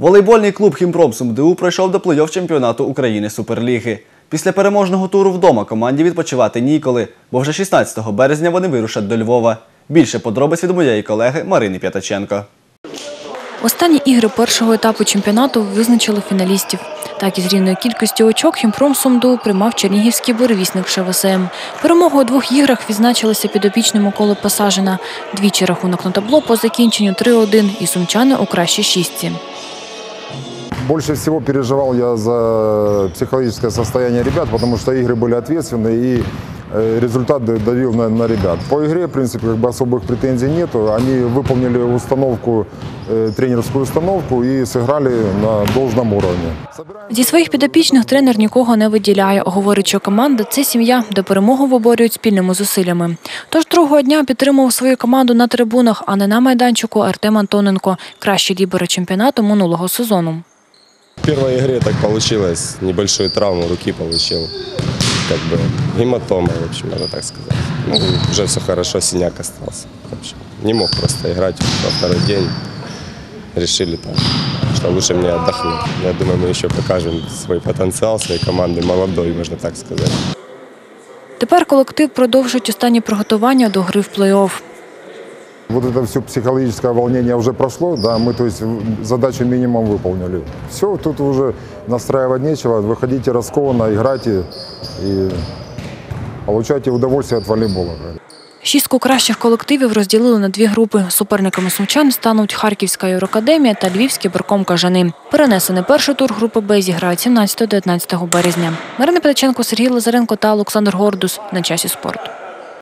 Волейбольний клуб Хімпром СумДУ пройшов до плей-офф чемпіонату України Суперліги. Після переможного туру вдома команді відпочивати ніколи, бо вже 16 березня вони вирушать до Львова. Більше подробиць від моєї колеги Марини П'ятаченко. Останні ігри першого етапу чемпіонату визначили фіналістів. Так із рівною кількістю очок Хімпром Сумду приймав чернігівський буревісник ШВСМ. Перемогу у двох іграх відзначилися підопічним Миколи Пасажина. Двічі рахунок на табло по закінченню 3-1 і сумчани у кращій шістці. Больше всего переживал я за психологическое состояние ребят, потому что игры были ответственные и э, результат д- давил на, на ребят. По игре, в принципе, как бы особых претензий нету. Они выполнили установку, э, тренерскую установку и сыграли на должном уровне. Зі своїх підопічних тренер нікого не виділяє. Говорить, що команда це сім'я, де перемогу виборюють спільними зусиллями. Тож другого дня підтримував свою команду на трибунах, а не на майданчику Артем Антоненко, кращий лібера чемпіонату минулого сезону. В первой игре так получилось, небольшую травму руки получил. Как бы гематома, в общем, можно так сказать. Ну, уже все хорошо, синяк остался. В общем, не мог просто играть во второй день. Решили так, что лучше мне отдохнуть. Я думаю, мы еще покажем свой потенциал, своей команды молодой, можно так сказать. Тепер колектив продовжить останні приготування до гри в плей-офф. Вот это все психологическое волнение уже прошло, да, мы то есть в- задачу минимум выполнили. Все, тут уже настраивать нечего, выходите раскованно, играйте и получайте удовольствие от волейбола. Шістку кращих колективів розділили на дві групи. Суперниками сумчан стануть Харківська Євроакадемія та Львівський Барком Кажани. Перенесений перший тур групи Б зіграють 17-19 березня. Марина Петаченко, Сергій Лазаренко та Олександр Гордус на часі спорту.